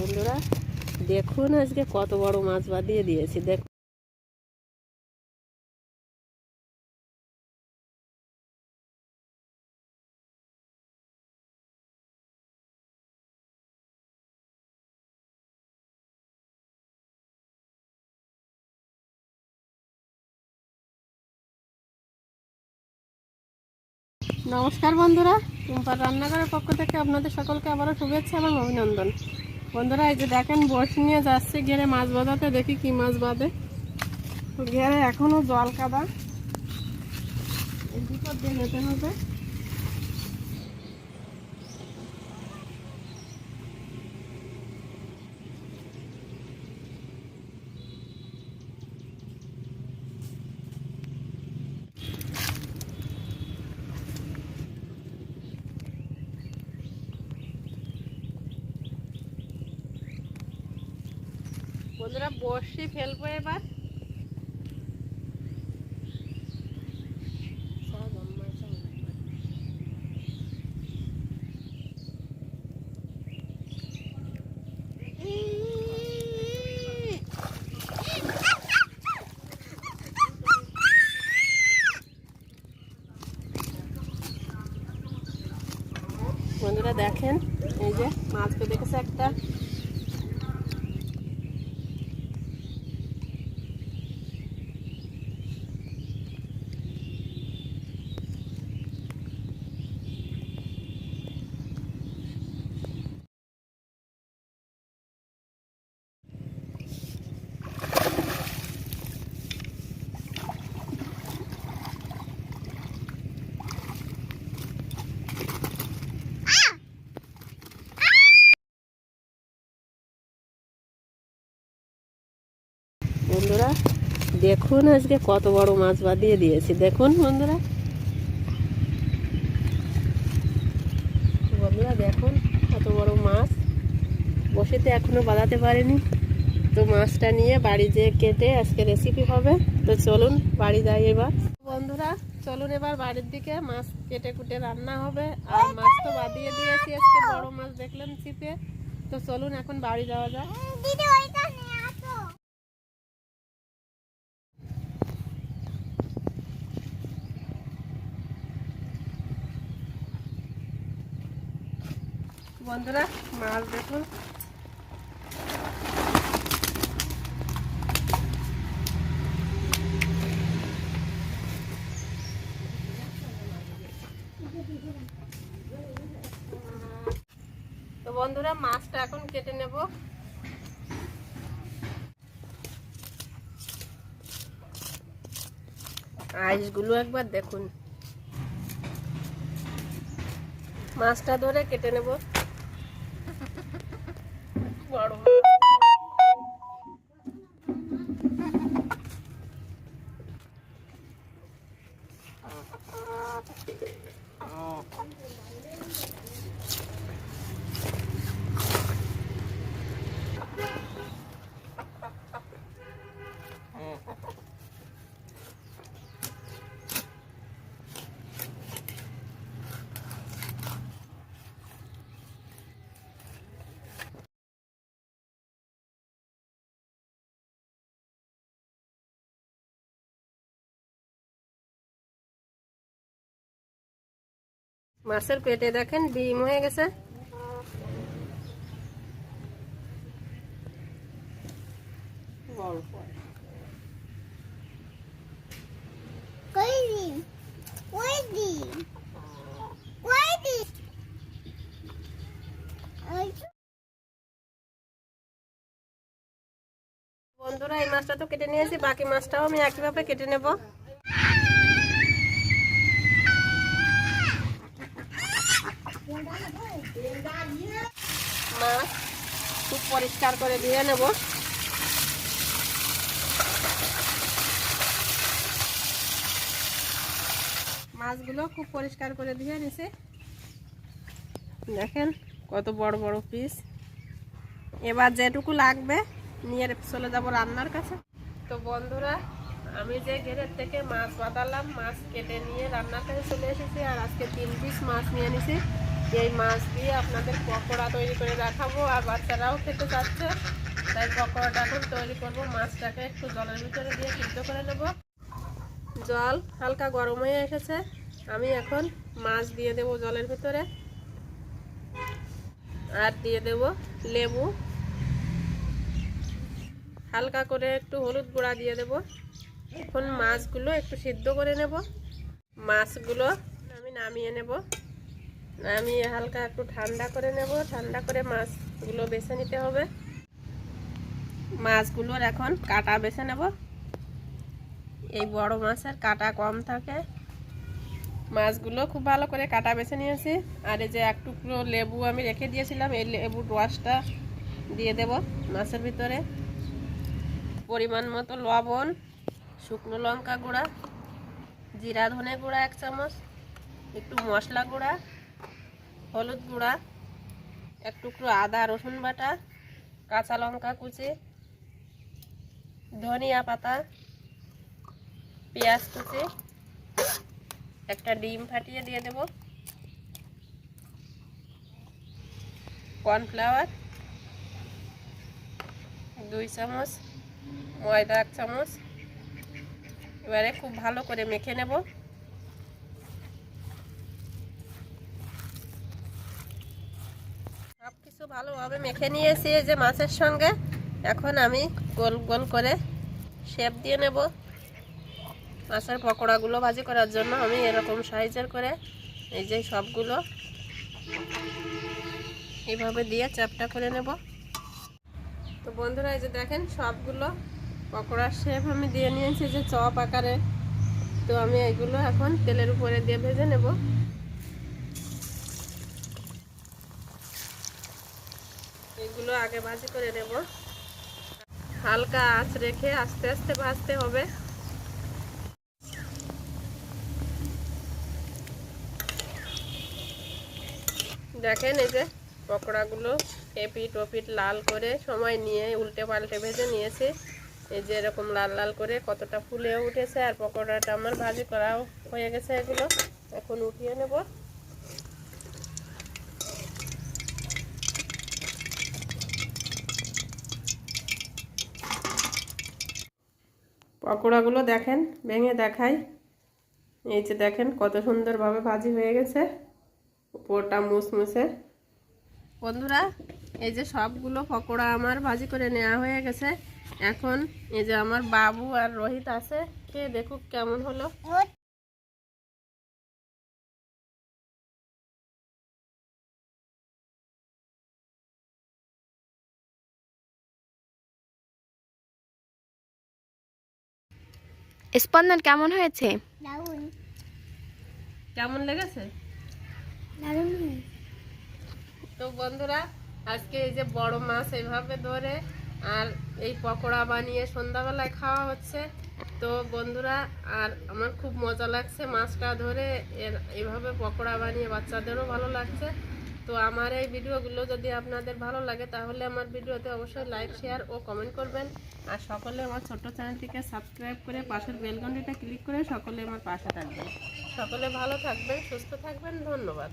বন্ধুরা, দেখুন আজকে কত বড় মাছ বাঁধিয়ে দিয়েছি, দেখুন। নমস্কার বন্ধুরা রান্নাঘরের পক্ষ থেকে আপনাদের সকলকে আবারও শুভেচ্ছা এবং অভিনন্দন। বন্ধুরা, এই যে দেখেন বস নিয়ে যাচ্ছে, ঘেরে মাছ বাঁধাতে, দেখি কি মাছ বাঁধে। ঘেরে এখনও জল কাদা। দিয়ে যেতে হবে। বন্ধুরা বড়শি ফেলব এবার। বন্ধুরা দেখেন এই যে মাছ পেয়ে দেখেছে একটা বন্ধুরা দেখুন আজকে কত বড় মাছ বাঁধিয়ে দিয়েছি। দেখুন বন্ধুরা। বন্ধুরা, দেখুন কত বড় মাছ। বসেতে এখনও বাঁধাতে পারিনি। তো মাছটা নিয়ে বাড়ি যেয়ে কেটে আজকে রেসিপি হবে, তো চলুন বাড়ি যাই এবার। বন্ধুরা, চলুন এবার বাড়ির দিকে। মাছ কেটে কুটে রান্না হবে। আর মাছ তো বাঁধিয়ে দিয়েছি আজকে। বড় মাছ দেখলাম ছিপে তো চলুন এখন বাড়ি যাওয়া যাক। বন্ধুরা মাছ দেখুন তো বন্ধুরা, মাছটা এখন কেটে নেব। আইসগুলো একবার দেখুন। মাছটা ধরে কেটে নেব। বড় মাছ। মাছের পেটে দেখেন ডিম হয়ে গেছে। বন্ধুরা, এই মাছটা তো কেটে নিয়েছি, বাকি মাছটাও আমি একইভাবে কেটে নেব। মাছ খুব পরিষ্কার করে দিয়ে নেব। মাছগুলো খুব পরিষ্কার করে দিয়ে নিছে। দেখেন কত বড় বড় পিস এবার যেটুকু লাগবে নিয়ে চলে যাব রান্নার কাছে। তো বন্ধুরা, আমি যে ঘেরের থেকে মাছ বাঁধালাম, মাছ কেটে নিয়ে রান্নার কাছে চলে এসেছি আর আজকে তিন পিস মাছ নিয়ে নিছি। এই মাছ দিয়ে আপনাদের পকোড়া তৈরি করে দেখাবো, আর বাচ্চারাও খেতে চাচ্ছে। তাই পকোড়াটা এখন তৈরি করব, মাছটাকে একটু জলের ভিতরে দিয়ে সিদ্ধ করে নেব। জল হালকা গরম হয়ে এসেছে, আমি এখন মাছ দিয়ে দেব জলের ভিতরে। আর দিয়ে দেব লেবু। হালকা করে একটু হলুদ গুঁড়া দিয়ে দেব। এখন মাছগুলো একটু সিদ্ধ করে নেব। মাছগুলো আমি নামিয়ে নেব। নামিয়ে হালকা একটু ঠান্ডা করে নেব। ঠান্ডা করে মাছগুলো বেছে নিতে হবে। মাছগুলোর এখন কাটা বেছে নেব। এই বড় মাছের কাটা কম থাকে। মাছগুলো খুব ভালো করে কাটা বেছে নিয়েছি। আর এই যে এক টুকরো লেবু আমি রেখে দিয়েছিলাম, এই লেবুর রসটা দিয়ে দেব মাছের ভিতরে। পরিমাণ মতো লবণ, শুকনো লঙ্কা গুঁড়া, জিরা ধনে গুঁড়া এক চামচ, একটু মশলা গুঁড়া হলুদ গুঁড়া, এক টুকরো আদা, রসুন বাটা, কাঁচা লঙ্কা কুচি, ধনিয়া পাতা, পেঁয়াজ কুচি, একটা ডিম ফাটিয়ে দিয়ে দেব, কর্নফ্লাওয়ার, দুই চামচ, ময়দা এক চামচ, এবারে খুব ভালো করে মেখে নেব সব কিছু ভালোভাবে মেখে নিয়েছি যে মাছের সঙ্গে। এখন আমি গোল গোল করে শেপ দিয়ে নেব। মাছের পকোড়াগুলো ভাজি করার জন্য আমি এরকম সাইজের করে এই যে সবগুলো এইভাবে দিয়ে চাপটা করে নেব। তো বন্ধুরা, এই যে দেখেন সবগুলো পকোড়ার শেপ আমি দিয়ে নিয়েছি যে চপ আকারে। তো আমি এগুলো এখন তেলের উপরে দিয়ে ভেজে নেব। এগুলো আগে ভাজি করে নেব। হালকা আঁচ রেখে আস্তে আস্তে ভাজতে হবে। দেখেন এই যে পকোড়াগুলো এপিট ওপিট লাল করে সময় নিয়ে উল্টে পাল্টে ভেজে নিয়েছি। এই যে এরকম লাল লাল করে কতটা ফুলে উঠেছে আর পকোড়াটা আমার ভাজি করাও হয়ে গেছে এগুলো। এখন উঠিয়ে নেব। পকোড়াগুলো দেখেন, ভেঙে দেখাই। এই যে দেখেন কত সুন্দরভাবে ভাজি হয়ে গেছে। উপরটা মুসমুসে বন্ধুরা, এই যে সবগুলো পকোড়া আমার ভাজি করে নেওয়া হয়ে গেছে। এখন এই যে আমার বাবু আর রোহিত আছে। কে দেখুক কেমন হলো। স্পন্দন কেমন হয়েছে? কেমন লেগেছে? তো বন্ধুরা আজকে এই যে বড় মাছ এইভাবে ধরে আর এই পকোড়া বানিয়ে সন্ধ্যাবেলায় খাওয়া হচ্ছে। তো বন্ধুরা আর আমার খুব মজা লাগছে মাছটা ধরে। এর এইভাবে পকোড়া বানিয়ে বাচ্চাদেরও ভালো লাগছে। তো আমার এই ভিডিওগুলো যদি আপনাদের ভালো লাগে, তাহলে আমার ভিডিওতে অবশ্যই লাইক শেয়ার ও কমেন্ট করবেন। আর সকলে আমার ছোট্ট চ্যানেলটিকে সাবস্ক্রাইব করে পাশের বেলঘন্টিটা ক্লিক করে সকলে আমার পাশে থাকবেন। সকলে ভালো থাকবেন, সুস্থ থাকবেন, ধন্যবাদ।